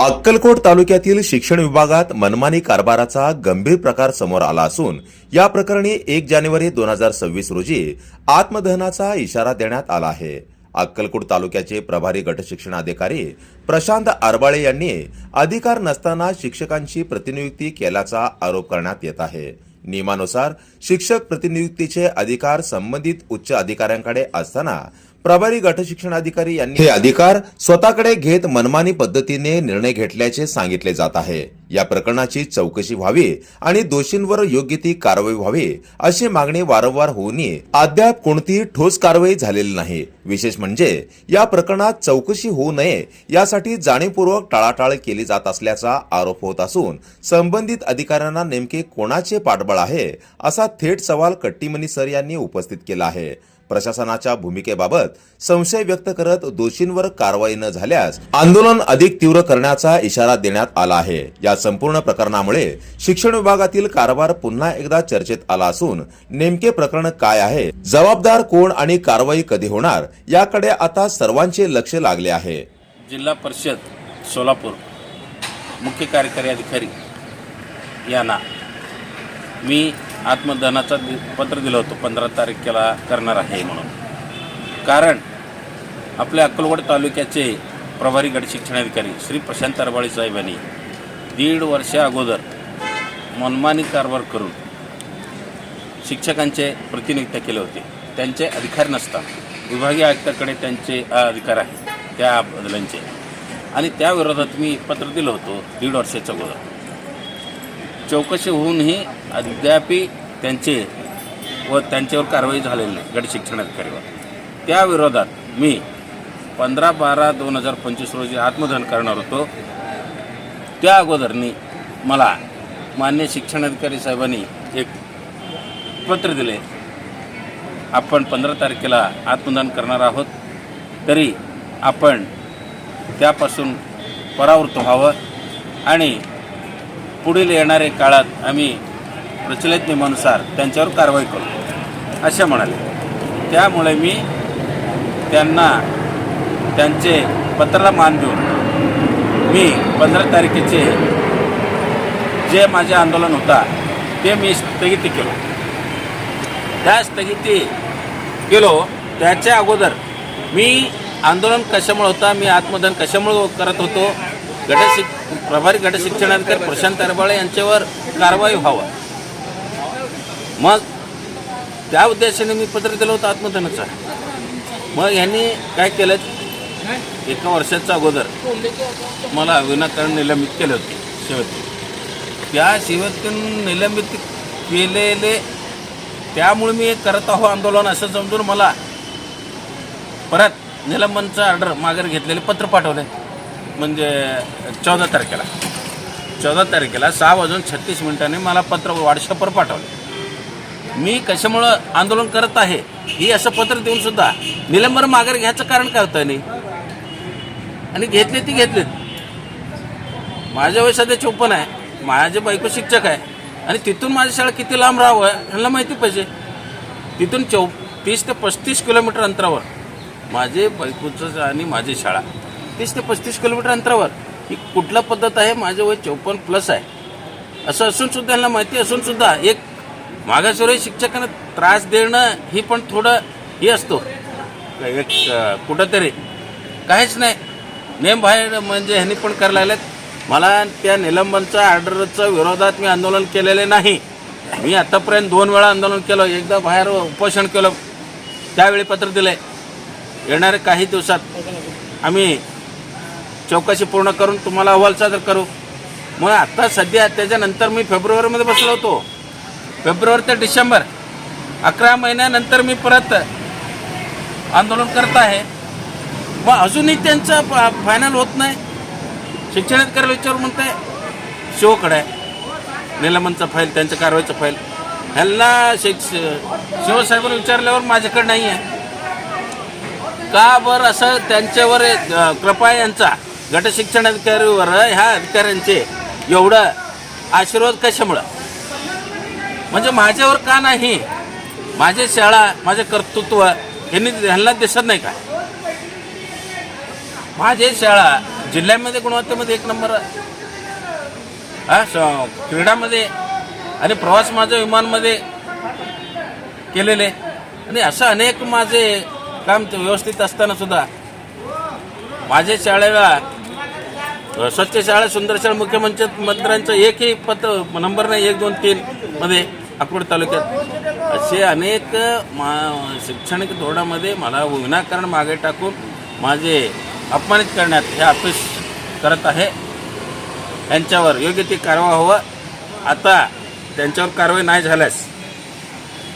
अक्कलकोट तालुक्यातील शिक्षण विभागात मनमानी कारभाराचा गंभीर प्रकार समोर आला असून या प्रकरणी एक जानेवारी दोन हजार सव्वीस रोजी आत्मदहनाचा इशारा देण्यात आला आहे. अक्कलकोट तालुक्याचे प्रभारी गटशिक्षणाधिकारी प्रशांत आरबाळे यांनी अधिकार नसताना शिक्षकांची प्रतिनियुक्ती केल्याचा आरोप करण्यात येत आहे. नियमानुसार शिक्षक प्रतिनियुक्तीचे अधिकार संबंधित उच्च अधिकाऱ्यांकडे असताना प्रभारी गट शिक्षणाधिकारी यांनी हे अधिकार स्वतःकडे घेत मनमानी पद्धतीने निर्णय घेतल्याचे सांगितले जात आहे. या प्रकरणाची चौकशी व्हावी आणि दोषींवर योग्य ती कारवाई व्हावी अशी मागणी वारंवार होऊनही अद्याप कोणतीही ठोस कारवाई झालेली नाही. विशेष म्हणजे या प्रकरणात चौकशी होऊ नये यासाठी जाणीवपूर्वक टाळाटाळ केली जात असल्याचा आरोप होत असून संबंधित अधिकाऱ्यांना नेमके कोणाचे पाठबळ आहे असा थेट सवाल कट्टीमनी सर यांनी उपस्थित केला आहे. प्रशासनाच्या भूमिकेबाबत संशय व्यक्त करत दोषींवर कारवाई न झाल्यास आंदोलन अधिक तीव्र करण्याचा इशारा देण्यात आला आहे. या संपूर्ण प्रकरणामुळे शिक्षण विभागातील कारभार पुन्हा एकदा चर्चेत आला असून नेमके प्रकरण काय आहे जबाबदार कोण आणि कारवाई कधी होणार याकडे आता सर्वांचे लक्ष लागले आहे. जिल्हा परिषद सोलापूर. मुख्य कार्यकारी अधिकारी यांना मी आत्मदहनाचा दि- पत्र दिलं होतं पंधरा तारखेला करणार आहे म्हणून. कारण आपल्या अक्कलकोट तालुक्याचे प्रभारी गट शिक्षणाधिकारी श्री प्रशांत अरबाळी साहेब यांनी दीड वर्षा अगोदर मनमानी कारभार करून शिक्षकांचे प्रतिनियुक्त केले होते. त्यांचे अधिकार नसता विभागीय आयुक्ताकडे त्यांचे अधिकार आहेत त्या बदलांचे. आणि त्याविरोधात मी पत्र दिलं होतं दीड वर्षाच्या अगोदर. चौकशी होऊनही अद्यापी त्यांचे व त्यांच्यावर कारवाई झालेली नाही गट शिक्षणाधिकारीवर त्या विरोधात मी पंधरा बारा दोन हजार पंचवीस रोजी आत्मदहन करणार होतो. त्या अगोदरनी मला मान्य शिक्षणाधिकारी साहेबांनी एक पत्र दिले. आपण पंधरा तारखेला आत्मदान करणार आहोत. तरी आपण त्यापासून परावृत्त व्हावं आणि पुढील येणाऱ्या काळात आम्ही प्रचलित नियमानुसार त्यांच्यावर कारवाई करू असे म्हणाले. त्यामुळे मी त्यांना त्यांचे पत्राला मान देऊन मी पंधरा तारखेचे जे माझे आंदोलन होता ते मी स्थगिती केलो. त्या स्थगिती केलो त्याच्या अगोदर मी आंदोलन कशामुळे होता मी आत्मदान कशामुळे करत होतो गटशिक प्रभारी गटशिक्षणाधिकारी प्रशांत अरबाळे यांच्यावर कारवाई व्हावं. मग त्या उद्देशाने मी पत्र दिलं होतं आत्मदानाचं मग यांनी काय केलं? एका वर्षाच्या अगोदर मला विनाकारण निलंबित केले होते सेवेतून त्या सेवेतून निलंबित केलेले त्यामुळे मी एक करत आहो आंदोलन असं समजून मला परत निलंबनचं ऑर्डर माघार घेतलेले पत्र पाठवले. म्हणजे चौदा तारखेला. चौदा तारखेला सहा वाजून छत्तीस मिनिटांनी मला पत्र व्हॉट्सअपवर पाठवलं. मी कशामुळं आंदोलन करत आहे ही असं पत्र देऊन सुद्धा निलंबन माघार घ्यायचं कारण काय होतं नाही आणि घेतले ती घेतलेत. माझ्या वय सध्या चोपन आहे माझे बायको शिक्षक आहे आणि तिथून माझी शाळा किती लांब राहावं ह्यांना माहिती पाहिजे. तिथून चौ तीस ते पस्तीस किलोमीटर अंतरावर माझे बायकोचं आणि माझी शाळा तीस ते पस्तीस किलोमीटर अंतरावर. ही कुठला पद्धत आहे? माझं वय चौपन्न प्लस आहे. असं असून सुद्धा यांना माहिती असून सुद्धा एक मागासवर्गीय शिक्षकांना त्रास देणं ही पण थोडं हे असतो. एक कुठंतरी. काहीच नाही. नेम बाहेर म्हणजे ह्यांनी पण करायला लागलेत. मला त्या निलंबनचा ऑर्डरच्या विरोधात मी आंदोलन केलेले नाही. मी आतापर्यंत दोन वेळा आंदोलन केलं. एकदा बाहेर उपोषण केलं. त्यावेळी पत्र दिलं येणाऱ्या काही दिवसात आम्ही चौकशी पूर्ण करून तुम्हाला अहवाल सादर करू. मग आता सध्या त्याच्यानंतर मी फेब्रुवारीमध्ये बसलो होतो. फेब्रुवारी ते डिसेंबर अकरा महिन्यानंतर मी परत आंदोलन करत आहे. मग अजूनही त्यांचं फायनल होत नाही. शिक्षणाधिकारी विचार म्हणताय शिवकडे आहे. निलंबनचा फाईल त्यांच्या कारवाईचा फाईल ह्यांना शिक्ष शिवसाहेबांना विचारल्यावर माझ्याकडे नाही आहे का बरं असं त्यांच्यावर कृपा यांचा गटशिक्षण अधिकारीवर ह्या अधिकाऱ्यांचे एवढं आशीर्वाद कशामुळं? म्हणजे माझ्यावर का नाही? माझे शाळा माझे कर्तृत्व यांनी ह्यांना दिसत नाही का? माझे शाळा जिल्ह्यामध्ये गुणवत्तेमध्ये एक नंबर हा क्रीडामध्ये आणि प्रवास माझ्या विमानमध्ये केलेले. आणि असं अनेक माझे काम ते व्यवस्थित असताना सुद्धा माझ्या शाळेला स्वच्छ शाळा सुंदर शाळा मुख्यमंत्री मंत्र्यांचं एकही पत्र नंबर नाही एक दोन तीन मध्ये अकोट तालुक्यात. असे अनेक मा शैक्षणिक धोरणामध्ये मला विनाकारण मागे टाकून माझे अपमानित करण्यात हे ऑफिस करत आहे. यांच्यावर योग्य ती कारवा हवं आता त्यांच्यावर कारवाई नाही झाल्यास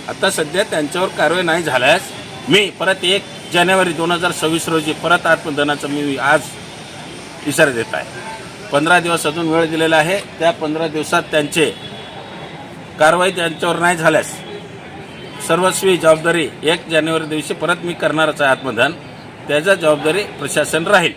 आता सध्या त्यांच्यावर कारवाई नाही झाल्यास मी परत एक जानेवारी दोन हजार सव्वीस रोजी परत आत्मदनाचा मी आज इशारा देत आहे. पंधरा दिवस अजून वेळ दिलेला आहे. त्या पंधरा दिवसात त्यांचे कारवाई त्यांच्यावर नाही झाल्यास सर्वस्वी जबाबदारी एक जानेवारी दिवशी परत मी करणारच आहे आत्मदान त्याचा जबाबदारी प्रशासन राहील.